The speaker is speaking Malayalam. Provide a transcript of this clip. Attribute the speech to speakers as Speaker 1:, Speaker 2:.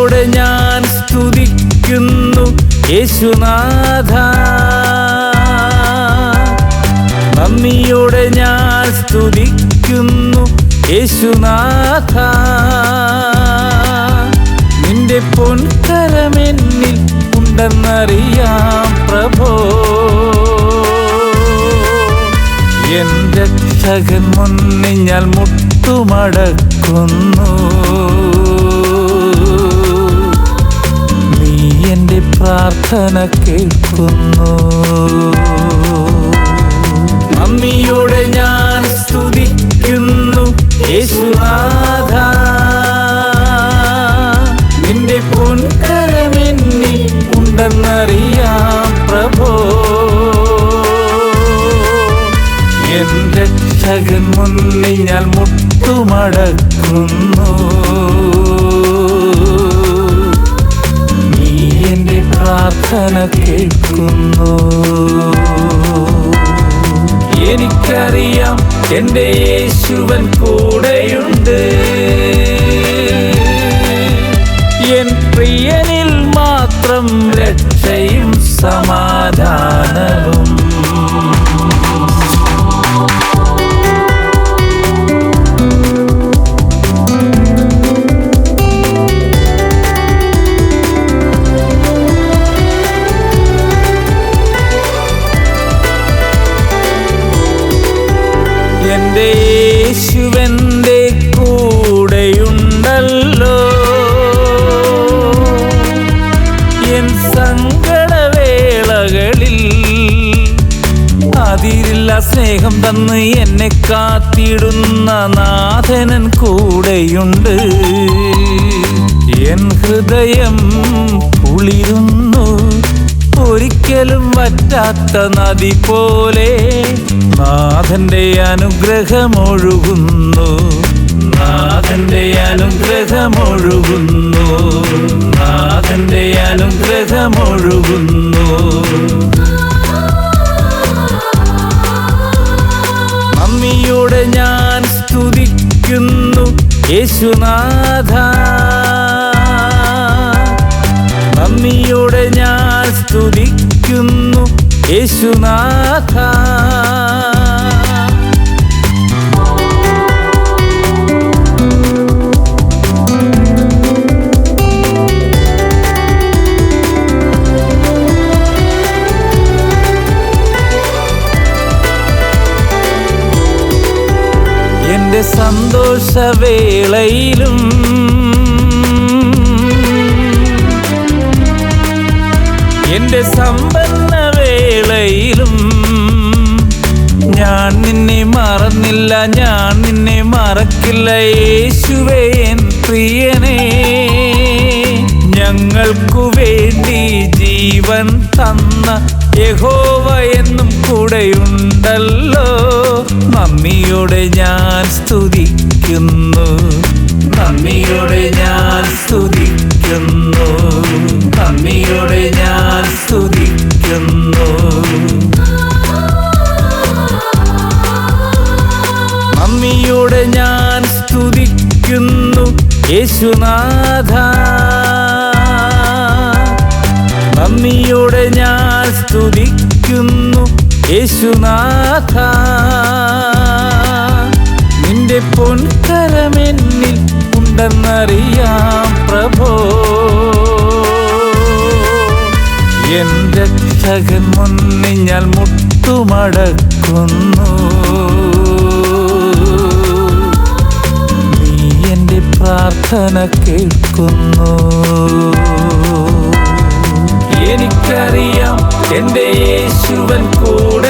Speaker 1: സ്തുതിയോടെ ഞാൻ സ്തുതിക്കുന്നു യേശുനാഥ. നന്ദിയോടെ ഞാൻ സ്തുതിക്കുന്നു യേശുനാഥ. നിന്റെ പൊൻകരമെന്നിൽ ഉണ്ടെന്നറിയാം പ്രഭോ. എന്റെ രക്ഷകൻ മുന്നിൽ ഞാൻ മുട്ടുമടക്കുന്നു. എന്റെ പ്രാർത്ഥന കേൾക്കുന്നു. മമ്മിയോടെ ഞാൻ സ്തുതിക്കുന്നു. യേശുനാഥ നിന്റെ പൊൻകരമെന്നിൽ ഉണ്ടെന്നറിയാം പ്രഭോ. എൻ രക്ഷകൻ മുന്നിൽ ഞാൻ മുട്ടുമടക്കുന്നു. പ്രാർത്ഥന കേൾക്കുന്നു. എനിക്കറിയാം എന്റെ യേശുവൻ കൂടെയുണ്ട്. സ്നേഹം തന്ന് എന്നെ കാത്തിടുന്ന നാഥനൻ കൂടെയുണ്ട്. എൻ ഹൃദയം കുളിരുന്നു. ഒരിക്കലും വറ്റാത്ത നദി പോലെ നാഥന്റെ അനുഗ്രഹമൊഴുകുന്നു നാഥന്റെ അനുഗ്രഹമൊഴുകുന്നു നാഥന്റെ അനുഗ്രഹമൊഴുകുന്നു യേശുനാഥ നന്ദിയോടെ ഞാൻ സ്തുതിക്കുന്നു. യേശുനാഥ. സന്തോഷവേളയിലും എന്റെ സമ്പന്ന വേളയിലും ഞാൻ നിന്നെ മറന്നില്ല ഞാൻ നിന്നെ മറക്കില്ല യേശുവേ പ്രിയനേ. ഞങ്ങൾക്കു വേണ്ടി ജീവൻ തന്ന യഹോവ എന്നും കൂടെയുണ്ടല്ലോ. നന്ദിയോടെ ഞാൻ സ്തുതിക്കുന്നു. നന്ദിയോടെ ഞാൻ സ്തുതിക്കുന്നു. നന്ദിയോടെ ഞാൻ സ്തുതിക്കുന്നു. നന്ദിയോടെ ഞാൻ സ്തുതിക്കുന്നു. യേശുനാഥ നന്ദിയോടെ ഞാൻ സ്തുതിക്കുന്നു. യേശുനാഥ നിന്റെ പൊൻകരമെന്നിൽ ഉണ്ടെന്നറിയാം പ്രഭോ. എന്റെ രക്ഷകൻ മുന്നിൽ ഞാൻ മുട്ടുമടക്കുന്നു. നീ എന്റെ പ്രാർത്ഥന കേൾക്കുന്നു. എനിക്കറിയാം എന്റെ യേശുവൻ കൂടെയുണ്ട്